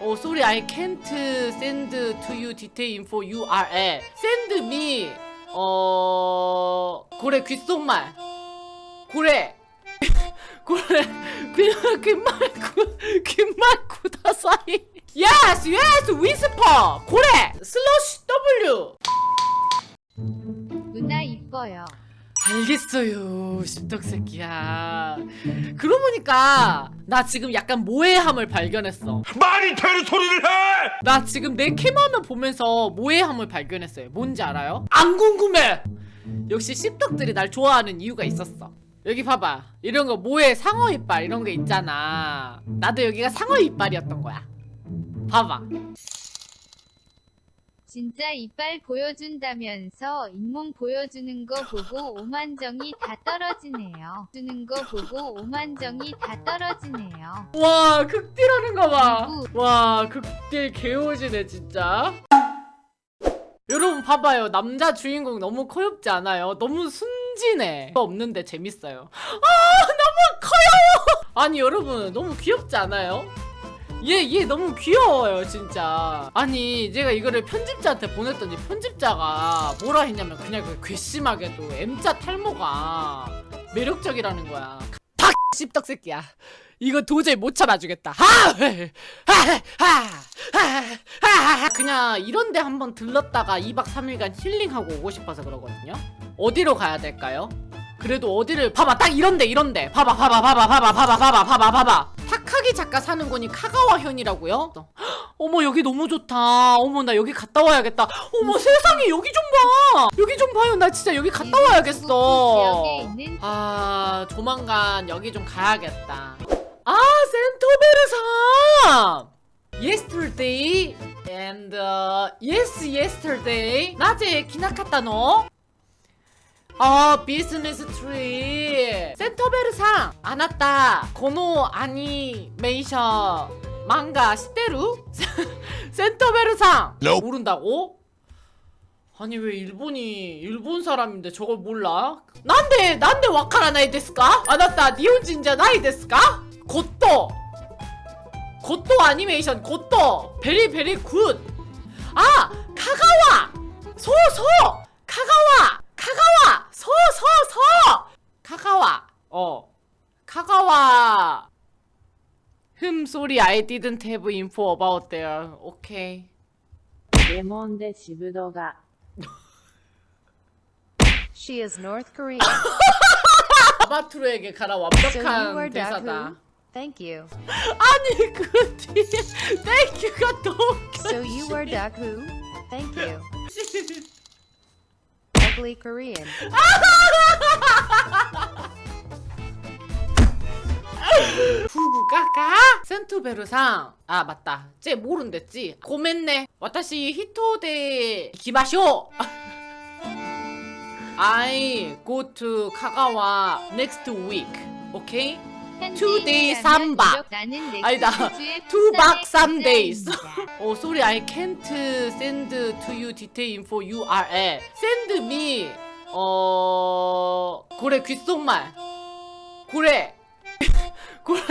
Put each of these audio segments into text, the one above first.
Oh, sorry, I can't send to you detail info URL. Send me. 어, 고래 귓속말. 고래. 고래. 그냥 귓말고 귓말고 다사이. Yes, yes, whisper. 고래. 슬러시 W. 누나 이뻐요. 알겠어요, 십덕새끼야. 그러고 보니까 나 지금 약간 모해함을 발견했어. 말이 되는 소리를 해! 나 지금 내 캠화면 보면서 모해함을 발견했어요. 뭔지 알아요? 안 궁금해. 역시 씹덕들이 날 좋아하는 이유가 있었어. 여기 봐봐. 이런 거 모해 상어 이빨 이런 게 있잖아. 나도 여기가 상어 이빨이었던 거야. 봐봐. 진짜 이빨 보여준다면서 잇몸 보여주는 거 보고 오만정이 다 떨어지네요. 주는 거 보고 오만정이 다 떨어지네요. 와 극딜하는 거 봐. 아이고. 와 극딜 개오지네 진짜. 여러분 봐봐요 남자 주인공 너무 커엽지 않아요? 너무 순진해. 없는데 재밌어요. 아 너무 커요. 아니 여러분 너무 귀엽지 않아요? 얘 얘 너무 귀여워요 진짜. 아니 제가 이거를 편집자한테 보냈더니 편집자가 뭐라 했냐면 그냥 그 괘씸하게도 M자 탈모가 매력적이라는 거야. 팍 씹덕 새끼야. 이거 도저히 못 참아주겠다. 하! 하! 하! 하! 하! 그냥 이런데 한번 들렀다가 2박 3일간 힐링하고 오고 싶어서 그러거든요. 어디로 가야 될까요? 그래도 어디를 봐봐 딱 이런데 이런데 봐봐 봐봐 봐봐 봐봐 봐봐 봐봐 봐봐 봐봐 타카기 작가 사는 곳이 카가와 현이라고요? 어머 여기 너무 좋다. 어머 나 여기 갔다 와야겠다. 어머 세상에 여기 좀 봐. 여기 좀 봐요. 나 진짜 여기 갔다 와야겠어. 아 조만간 여기 좀 가야겠다. 아 센토베르상 yesterday and uh, yes yesterday. 낮에 기나카타노 아 비즈니스 트리 센터베르상 안 왔다 고노 아니메이션 망가 시테루 센터베르상 Nope. 모른다고? 아니 왜 일본이 일본 사람인데 저걸 몰라? 난데 난데 와카라 나이 데스까? 아나타 니혼진자 나이 데스까? 고토 고토 아니메이션 고토 베리 베리 굿. 아 카가와 소소 카가와 카가와 소소소 카가와 어 카가와 흠 소리 I didn't have info about there. 오케이. レモンで渋戸が She is North Korean. 아바투르에게 가라 So you 완벽한 were 대사다. Daku? Thank you. 아니 그 뒤에 땡큐가 또 웃겨. So you were Daku? Thank you. Ugly Korean. 후구가가 센투베르상. 아 맞다. 쟤 모른댔지? 고멘네. 와타시 히토데 이키마쇼. I go to 카가와 next week. 오케이 Day 삼박. 아니다. Two 박삼 days. 어 sorry I can't send to you detail info URL send me 어 고래 귓속말 고래 고래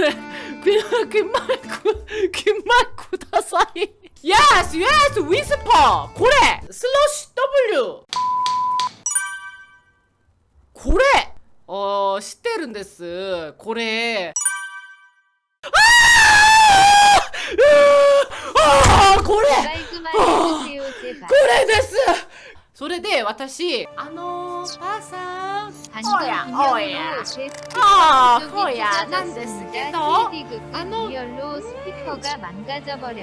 그냥 귓말고 귓말고 다사이 Yes yes whisper 고래 슬러시 W よ知ってるんですこれああこれあこれですそれで私あのー、ばあさんおやおやああおやなんですけどあの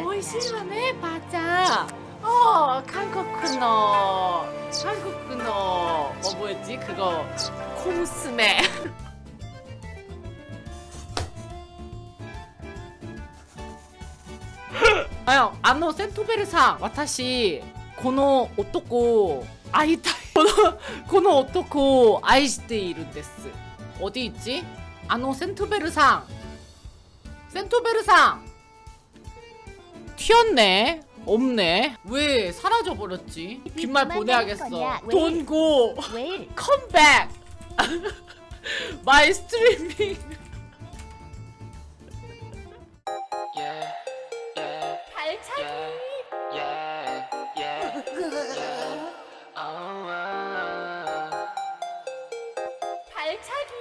おいしいわねばあちゃんお韓国の韓国の 뭐였지? 그거. 콩스메. 아요 아노 센토베르상 와타시 고노 오토코 아이타이. 고노 고노 오토코 아이시테 이룬데스. 어디 있지? 아노 센토베르상. 센토베르상. 튀었네 없네. 왜 사라져 버렸지? 빈말 보내야겠어. 돈고. 컴백 마이 스트리밍 발차기. Oh, uh, 발차기.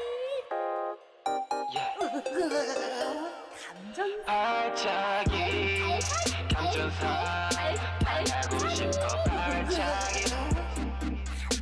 감정 발차기 high.